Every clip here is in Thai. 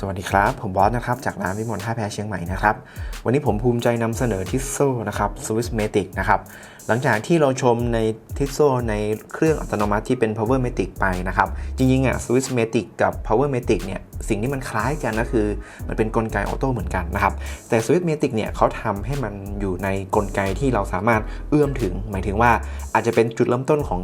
สวัสดีครับ ผมบอสนะครับ จากร้านวิมลท่าแพเชียงใหม่นะครับ วันนี้ผมภูมิใจนำเสนอทิสโซนะครับ Swissmatic นะครับ หลังจากที่เราชมในทิสโซในเครื่องอัตโนมัติที่เป็น Powermatic ไปนะครับ จริงๆอะ Swissmatic กับ Powermatic เนี่ย สิ่งที่มันคล้ายกันก็คือ มันเป็นกลไกออโต้เหมือนกันนะครับ แต่ Swissmatic เนี่ยเขาทำให้มันอยู่ในกลไกที่เราสามารถเอื้อมถึง หมายถึงว่าอาจจะเป็นจุดเริ่มต้นของ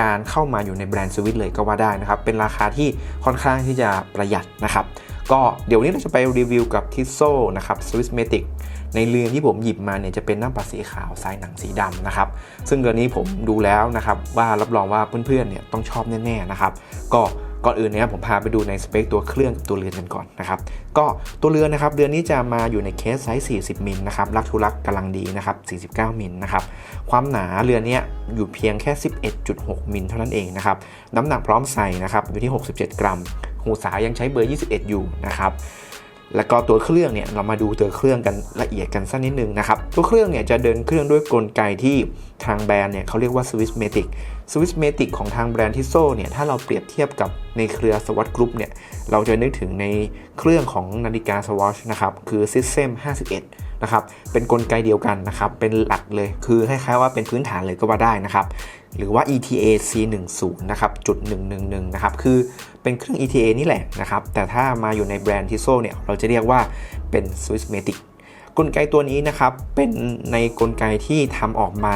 การเข้ามาอยู่ในแบรนด์สวิตเลยก็ว่าได้นะครับ เป็นราคาที่ค่อนข้างที่จะประหยัดนะครับ ก็เดี๋ยววนนี้เราจะไปรีวิวกับทิสโซนะครับ Swissmatic ในเรือนที่ผมหยิบมาเนี่ยจะเป็นหน้าปัดสีขาวทรายหนังสีดำนะครับ ซึ่งเรือนนี้ผมดูแล้วนะครับว่ารับรองว่าเพื่อนๆเนี่ยต้องชอบแน่ๆนะครับ ก็ก่อนอื่นนะครับผมพาไปดูในสเปคตัวเครื่องกับตัวเรือนกันก่อนนะครับก็ตัวเรือนนะครับเรือนนี้จะมาอยู่ในเคสไซส์ 40 มิลนะครับลักทุลักกำลังดีนะครับ49 มิลนะครับความหนาเรือนนี้อยู่เพียงแค่ 11.6 มิลเท่านั้นเองนะครับน้ำหนักพร้อมใส่นะครับอยู่ที่ 67 กรัม หูสายยังใช้เบอร์ 21 อยู่นะครับแล้วก็ตัวเครื่องเนี่ยเรามาดูตัวเครื่องกันละเอียดกันสักนิดนึงนะครับตัวเครื่องเนี่ยจะเดินเครื่องด้วยกลไกที่ทางแบรนด์เนี่ยเขาเรียกว่า Swissmatic Swissmatic ของทางแบรนด์ทิโซเนี่ยถ้าเราเปรียบเทียบกับในเครือสวัสด์กรุ๊ปเนี่ยเราจะนึกถึงในเครื่องของนาฬิกาสวอชนะครับคือ System 51 นะครับเป็นกลไกเดียวกันนะครับเป็นหลักเลยคือคล้ายๆว่าเป็นพื้นฐานเลยก็ว่าได้นะครับ หรือว่า ETA C10 นะครับจุด111นะครับคือเป็นเครื่อง ETA นี่แหละนะครับ แต่ถ้ามาอยู่ในแบรนด์ทิโซเนี่ย เราจะเรียกว่าเป็น Swissmatic กลไกตัวนี้นะครับ เป็นในกลไกที่ทำออกมา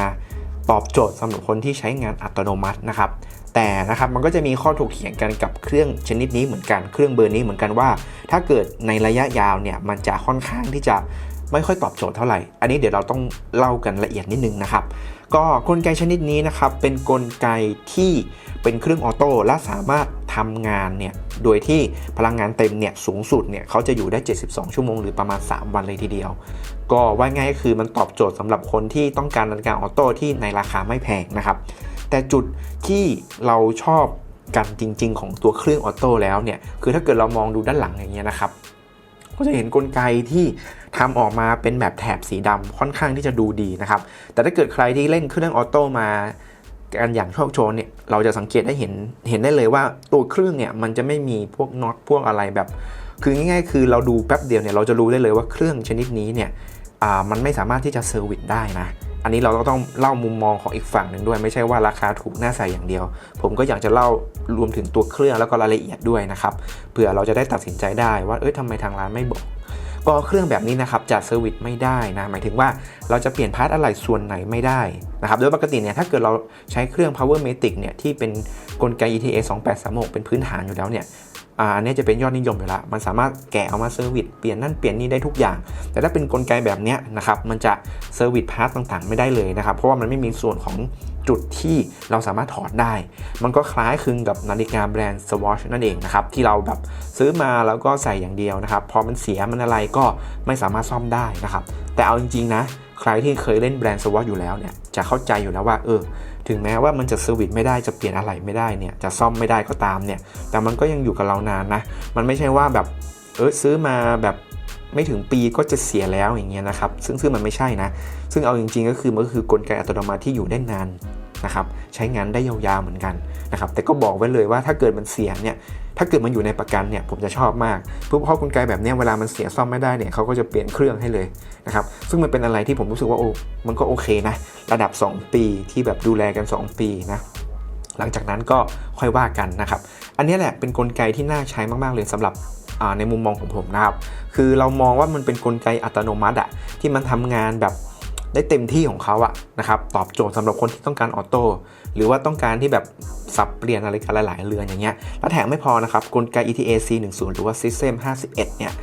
ตอบโจทย์สำหรับคนที่ใช้งานอัตโนมัตินะครับ แต่นะครับมันก็จะมีข้อถกเถียงกันกับเครื่องชนิดนี้เหมือนกันเครื่องเบอร์นี้เหมือนกันว่า ถ้าเกิดในระยะยาวเนี่ยมันจะค่อนข้างที่จะ ไม่ค่อยตอบโจทย์เท่าไหร่ อันนี้เดี๋ยวเราต้องเล่ากันละเอียดนิดนึงนะครับ ก็กลไกชนิดนี้นะครับ เป็นกลไกที่เป็นเครื่องออโต้และสามารถทำงานเนี่ย โดยที่พลังงานเต็มเนี่ยสูงสุดเนี่ยเขาจะอยู่ได้ 72 ชั่วโมงหรือประมาณ 3 วันเลยทีเดียว ก็ว่าง่ายก็คือมันตอบโจทย์สำหรับคนที่ต้องการนาฬิกาออโต้ที่ในราคาไม่แพงนะครับ แต่จุดที่เราชอบกันจริง ๆ ของตัวเครื่องออโต้แล้วเนี่ย คือถ้าเกิดเรามองดูด้านหลังอย่างเงี้ยนะครับ ก็จะเห็นกลไกที่ทำออกมาเป็นแบบแถบสีดำค่อนข้างที่จะดูดีนะครับ แต่ถ้าเกิดใครที่เล่นเครื่องออโต้มากันอย่างโชคโชนเนี่ยเราจะสังเกตได้เห็นเห็นได้เลยว่าตัวเครื่องเนี่ยมันจะไม่มีพวกน็อตพวกอะไรแบบ คือง่ายๆ คือเราดูแป๊บเดียวเนี่ยเราจะรู้ได้เลยว่าเครื่องชนิดนี้เนี่ยมันไม่สามารถที่จะเซอร์วิสได้นะ อันนี้เราก็ต้องเล่ามุมมองของอีกฝั่งหนึ่งด้วย ไม่ใช่ว่าราคาถูกน่าใส่อย่างเดียว ผมก็อยากจะเล่ารวมถึงตัวเครื่องแล้วก็รายละเอียดด้วยนะครับเผื่อเราจะได้ตัดสินใจได้ว่าเอ้ยทำไมทางร้านไม่บอกก็เครื่องแบบนี้นะครับจะเซอร์วิสไม่ได้นะหมายถึงว่าเราจะเปลี่ยนพาร์ทอะไรส่วนไหนไม่ได้นะครับโดยปกติเนี่ยถ้าเกิดเราใช้เครื่อง Power Matic เนี่ยที่เป็นกลไก ETA 2836เป็นพื้นฐานอยู่แล้วเนี่ย อันนี้จะเป็นยอดนิยมอยู่แล้ว มันสามารถแกะเอามาเซอร์วิสเปลี่ยนนั่นเปลี่ยนนี่ได้ทุกอย่าง แต่ถ้าเป็นกลไกแบบนี้นะครับ มันจะเซอร์วิสพาร์ทต่างๆ ไม่ได้เลยนะครับ เพราะว่ามันไม่มีส่วนของจุดที่เราสามารถถอดได้ มันก็คล้ายคลึงกับนาฬิกาแบรนด์ Swatch นั่นเองนะครับ ที่เราแบบซื้อมาแล้วก็ใส่อย่างเดียวนะครับ พอมันเสียมันอะไรก็ไม่สามารถซ่อมได้นะครับ แต่เอาจริงๆนะ ใครที่เคยเล่นแบรนด์ Swatch อยู่แล้วเนี่ย จะเข้าใจอยู่แล้วว่า เออ ถึงแม้ว่ามันจะเซอร์วิสไม่ได้จะเปลี่ยนอะไรไม่ได้เนี่ยจะซ่อมไม่ได้ก็ตามเนี่ยแต่มันก็ยังอยู่กับเรานานนะมันไม่ใช่ว่าแบบเออซื้อมาแบบไม่ถึงปีก็จะเสียแล้วอย่างเงี้ยนะครับซึ่งซึ่งมันไม่ใช่นะ ซึ่งเอาจริง ๆ ก็คือมันก็คือกลไกอัตโนมัติที่อยู่ได้นาน นะครับใช้งานได้ยาวๆเหมือนกันนะครับแต่ก็บอกไว้เลยว่าถ้าเกิดมันเสียเนี่ยถ้าเกิดมันอยู่ในประกันเนี่ยผมจะชอบมากเพราะเพราะกลไกแบบนี้เวลามันเสียซ่อมไม่ได้เนี่ยเขาก็จะเปลี่ยนเครื่องให้เลยนะครับซึ่งมันเป็นอะไรที่ผมรู้สึกว่าโอ้มันก็โอเคนะระดับ 2 ปีที่แบบดูแลกัน 2 ปีนะหลังจากนั้นก็ค่อยว่ากันนะครับอันนี้แหละเป็นนกลไกที่น่าใช้มากๆเลยสำหรับในมุมมองของผมนะครับ คือเรามองว่ามันเป็นนกลไกอัตโนมัติอะที่มันทำงานแบบ ได้เต็มที่ของเขาอะนะครับตอบโจทย์สำหรับคนที่ต้องการออโต้หรือว่าต้องการที่แบบสับเปลี่ยนอะไรกันหลายๆเรือนอย่างเงี้ยแล้วแถมไม่พอนะครับกลไก ETA C10 หรือว่า System 51 เนี่ย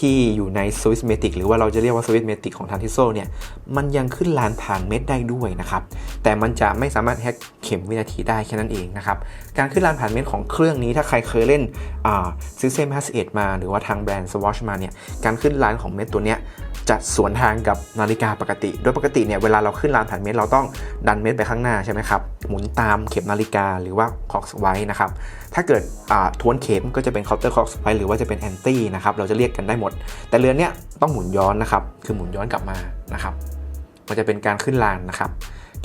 ที่อยู่ใน Swissmatic หรือว่าเราจะเรียกว่า Swissmatic ของทางทิโซเนี่ย มันยังขึ้นลานผ่านเม็ดได้ด้วยนะครับ แต่มันจะไม่สามารถแฮกเข็มวินาทีได้แค่นั้นเองนะครับ การขึ้นลานผ่านเม็ดของเครื่องนี้ถ้าใครเคยเล่นอ่า System 51 มา หรือว่าทางแบรนด์ Swatch มาเนี่ย การขึ้นลานของเม็ดตัวเนี้ย จะสวนทางกับนาฬิกาปกติ โดยปกติเนี่ยเวลาเราขึ้นลานผ่านเม็ดเราต้องดันเม็ดไปข้างหน้าใช่ไหมครับ หมุนตามเข็มนาฬิกาหรือว่าคอกไว้นะครับ ถ้าเกิดทวนเข็มก็จะเป็นเคาน์เตอร์คอกไว้หรือว่าจะเป็นแอนตี้นะครับ เราจะเรียกกันได้หมด แต่เรือนเนี้ยต้องหมุนย้อนนะครับ คือหมุนย้อนกลับมานะครับ มันจะเป็นการขึ้นลานนะครับ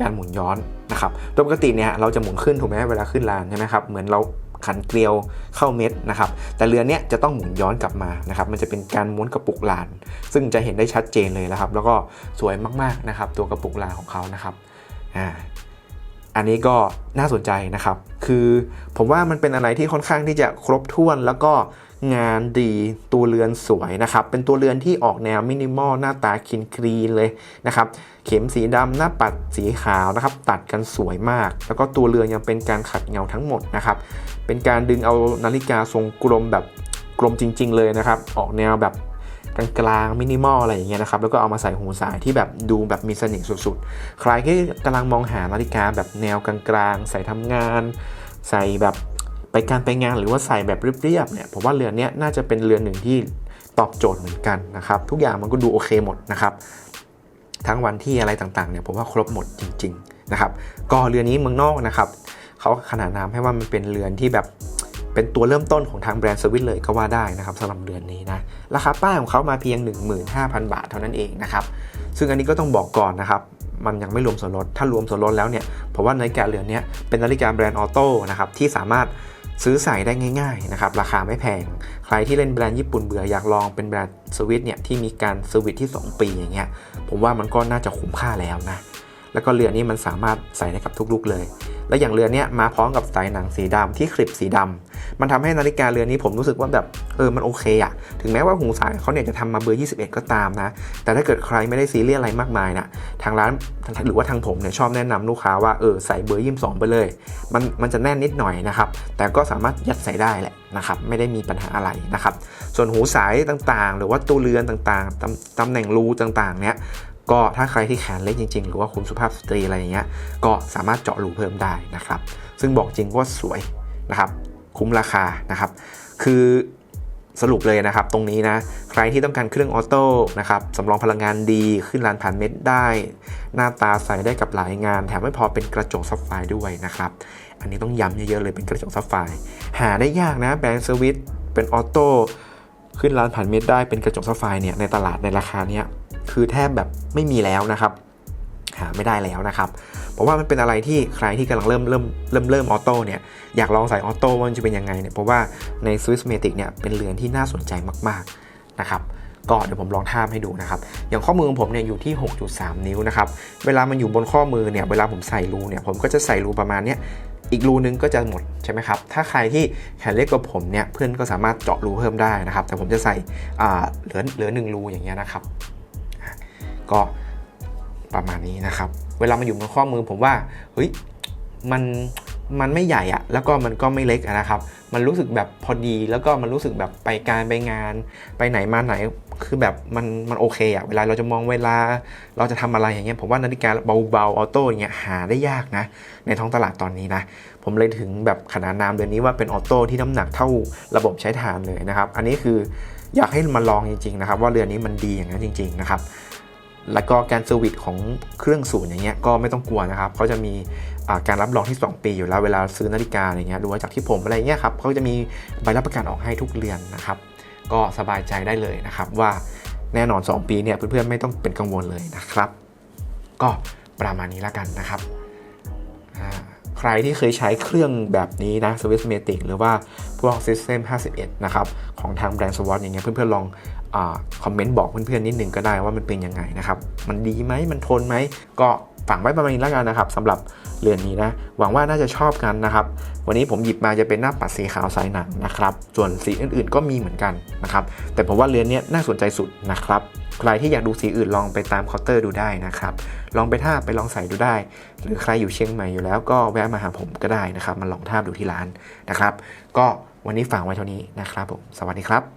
การหมุนย้อนนะครับ โดยปกติเนี่ยเราจะหมุนขึ้นถูกไหมเวลาขึ้นลานใช่ไหมครับ เหมือนเรา ขันเกลียวเข้าเม็ดนะครับ แต่เรือเนี้ยจะต้องหมุนย้อนกลับมานะครับ มันจะเป็นการม้วนกระปุกลาน ซึ่งจะเห็นได้ชัดเจนเลยนะครับ แล้วก็สวยมากๆนะครับ ตัวกระปุกลานของเขานะครับอ่าอันนี้ก็น่าสนใจนะครับ คือผมว่ามันเป็นอะไรที่ค่อนข้างที่จะครบถ้วนแล้วก็ งานดีตัวเรือนสวยนะครับ เป็นตัวเรือนที่ออกแนวมินิมอลหน้าตาคินครีนเลยนะครับ เข็มสีดำหน้าปัดสีขาวนะครับ ตัดกันสวยมาก แล้วก็ตัวเรือนยังเป็นการขัดเงาทั้งหมดนะครับ เป็นการดึงเอานาฬิกาทรงกลมแบบกลมจริง ๆ เลยนะครับ ออกแนวแบบกลางๆมินิมอลอะไรอย่างเงี้ยนะครับแล้วก็เอามาใส่หูสายที่แบบดูแบบมีเสน่ห์สุดๆ ใครที่กำลังมองหานาฬิกาแบบแนวกลางๆ ใส่ทำงาน ใส่แบบ การไปงานหรือว่าใส่แบบเรียบๆเนี่ยผมว่าเรือนนี้น่าจะเป็นเรือนหนึ่งที่ตอบโจทย์เหมือนกันนะครับทุกอย่างมันก็ดูโอเคหมดนะครับทั้งวันที่อะไรต่างๆเนี่ยผมว่าครบหมดจริงๆนะครับก็เรือนนี้เมืองนอกนะครับเขาขนานนามให้ว่ามันเป็นเรือนที่แบบเป็นตัวเริ่มต้นของทางแบรนด์สวิตเลยก็ว่าได้นะครับสำหรับเรือนนี้นะราคาป้ายของเขามาเพียง 15,000 บาทเท่านั้นเองนะครับซึ่งอันนี้ก็ต้องบอกก่อนนะครับมันยังไม่รวมส่วนลด ถ้ารวมส่วนลดแล้วเนี่ย ผมว่านาฬิกาเรือนนี้เป็นนาฬิกาแบรนด์ออโต้นะครับที่สามารถ ซื้อใส่ได้ง่ายๆนะครับราคาไม่แพง ใครที่เล่นแบรนด์ญี่ปุ่นเบื่ออยากลองเป็นแบรนด์สวิตเนี่ยที่มีการสวิตที่ 2 ปีอย่างเงี้ยผมว่ามันก็น่าจะคุ้มค่าแล้วนะแล้วก็เรือนนี้มันสามารถใส่ได้กับทุกลุกเลย และอย่างเรือนเนี้ยมาพร้อมกับสายหนังสีดำที่คลิปสีดำมันทำให้นาฬิกาเรือนนี้ผมรู้สึกว่าแบบเออมันโอเคอะถึงแม้ว่าหูสายเขาเนี่ยจะทำมาเบอร์ 21 ก็ตามนะ แต่ถ้าเกิดใครไม่ได้ซีเรียสอะไรมากมายนะทางร้านหรือว่าทางผมเนี่ยชอบแนะนำลูกค้าว่าเออใส่เบอร์ 22 ไปเลย มันมันจะแน่นนิดหน่อยนะครับแต่ก็สามารถยัดใส่ได้แหละนะครับไม่ได้มีปัญหาอะไรนะครับส่วนหูสายต่างๆ หรือว่าตัวเรือนต่างๆตำตำแหน่งรูต่างๆเนี่ย ก็ถ้าใครที่แขนเล็กจริงๆ หรือว่าคุณสุภาพสตรีอะไรอย่างเงี้ยก็สามารถเจาะรูเพิ่มได้นะครับ ซึ่งบอกจริงว่าสวยนะครับ คุ้มราคานะครับ คือสรุปเลยนะครับ ตรงนี้นะ ใครที่ต้องการเครื่องออโต้นะครับสำรองพลังงานดีขึ้นลานผ่านเม็ดได้ หน้าตาใส่ได้กับหลายงาน แถมไม่พอเป็นกระจกซับไฟด้วยนะครับ อันนี้ต้องย้ำเยอะๆเลยเป็นกระจกซับไฟหาได้ยากนะแบรนด์เซอร์วิสเป็นออโต้ขึ้นลานผ่านเม็ดได้เป็นกระจกซับไฟเนี่ยในตลาดในราคาเนี้ย คือแทบแบบไม่มีแล้วนะครับหาไม่ได้แล้วนะครับเพราะว่ามันเป็นอะไรที่ใครที่กำลังเริ่มเริ่มเริ่มเริ่มออโต้เนี่ยอยากลองใส่ออโต้มันจะเป็นยังไงเนี่ยเพราะว่าใน Swiss m a t i c เนี่ยเป็นเรือนที่น่าสนใจมากๆนะครับก็เดี๋ยวผมลองท่ามให้ดูนะครับ อย่างข้อมือของผมเนี่ยอยู่ที่ 6.3 นิ้วนะครับ เวลามันอยู่บนข้อมือเนี่ย เวลาผมใส่รูเนี่ย ผมก็จะใส่รูประมาณเนี้ย อีกรูนึงก็จะหมดใช่ไหมครับ ถ้าใครที่แขนเล็กกว่าผมเนี่ย เพื่อนก็สามารถเจาะรูเพิ่มได้นะครับ แต่ผมจะใส่อ่าเหลือเหลือหนึ่งรูอย่างเงี้ยนะครับ ก็ประมาณนี้นะครับ เวลามันอยู่บนข้อมือผมว่าเฮ้ยมันมันไม่ใหญ่อะแล้วก็มันก็ไม่เล็กะนะครับ มันรู้สึกแบบพอดีแล้วก็มันรู้สึกแบบไปการไปงาน ไปไหนมาไหนคือแบบมันมันโอเคอะเวลาเราจะมองเวลา เราจะทำอะไรอย่างเงี้ยผมว่านาฬิกาเบาๆออโต้อย่างเงี้ยหาได้ยากนะ ในท้องตลาดตอนนี้นะ ผมเลยถึงแบบขนานนามเดือนนี้ว่าเป็นออโต้ที่น้ำหนักเท่าระบบใช้ทานเลยนะครับ อันนี้คืออยากให้มาลองจริงๆนะครับ ว่าเรือนนี้มันดีอย่างนั้นจริง ๆนะครับ แล้วก็การเซอร์วิสของเครื่องศูนย์อย่างเงี้ยก็ไม่ต้องกลัวนะครับเขาจะมีการรับรองที่ 2 ปีอยู่แล้วเวลาซื้อนาฬิกาอะไรเงี้ยดูจากที่ผมอะไรเงี้ยครับเขาจะมีใบรับประกันออกให้ทุกเรือนนะครับ ก็สบายใจได้เลยนะครับว่าแน่นอน 2 ปีเนี่ยเพื่อนๆไม่ต้องเป็นกังวลเลยนะครับ ก็ประมาณนี้ล้วกันนะครับใครที่เคยใช้เครื่องแบบนี้นะ Swiss m a t i c หรือว่าพวก System 51 นะครับ ของทางแบรนด์ Swatch อย่างเงี้ยเพื่อนๆลอง คอมเมนต์บอกเพื่อนๆนิดนึงก็ได้ว่ามันเป็นยังไงนะครับ มันดีไหมมันทนไหม ก็ฝังไว้ประมาณนี้แล้วกันนะครับสำหรับเรือนนี้นะ หวังว่าน่าจะชอบกันนะครับ วันนี้ผมหยิบมาจะเป็นหน้าปัดสีขาวสายหนังนะครับ ส่วนสีอื่นๆก็มีเหมือนกันนะครับ แต่ผมว่าเรือนนี้น่าสนใจสุดนะครับ ใครที่อยากดูสีอื่นลองไปตามเคาน์เตอร์ดูได้นะครับ ลองไปท่าไปลองใส่ดูได้ หรือใครอยู่เชียงใหม่อยู่แล้วก็แวะมาหาผมก็ได้นะครับ มาลองท่าดูที่ร้านนะครับ ก็วันนี้ฝากไว้เท่านี้นะครับผม สวัสดีครับ